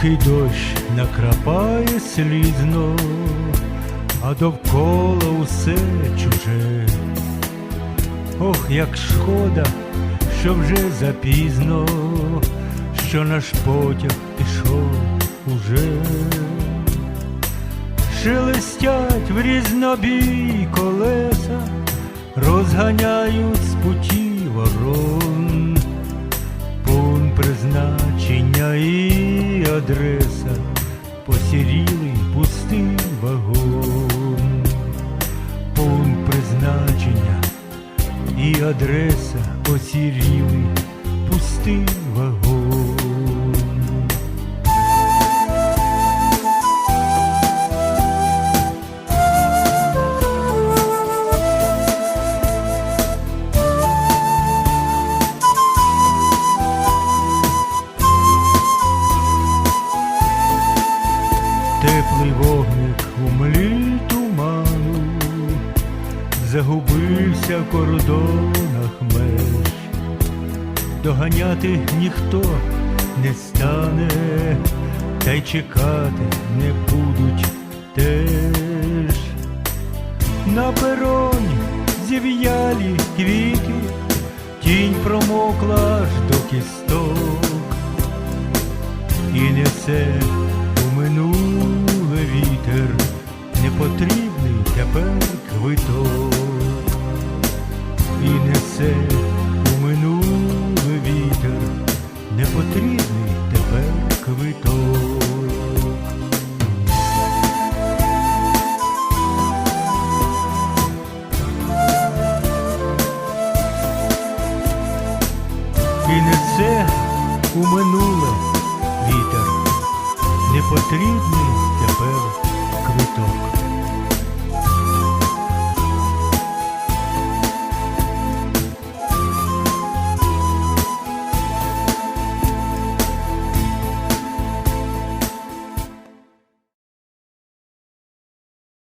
Тихий дощ накрапає слізно, а довкола усе чуже. Ох, як шкода, що вже запізно, що наш потяг пішов уже. Шелестять в різнобій колеса, розганяють з путі ворон, адреса, посірілий пустий вагон, пункт призначення і адреса посірілий пустий Теплий вогник у млі туману, загубився в кордонах меж, доганяти ніхто не стане, та й чекати не будуть теж. На пероні зів'ялі квіти, тінь промокла аж до кісток і несе квиток, і несе у минуле вітер. Непотрібний тепер квиток. І у минуле вітер. Непотрібний тепер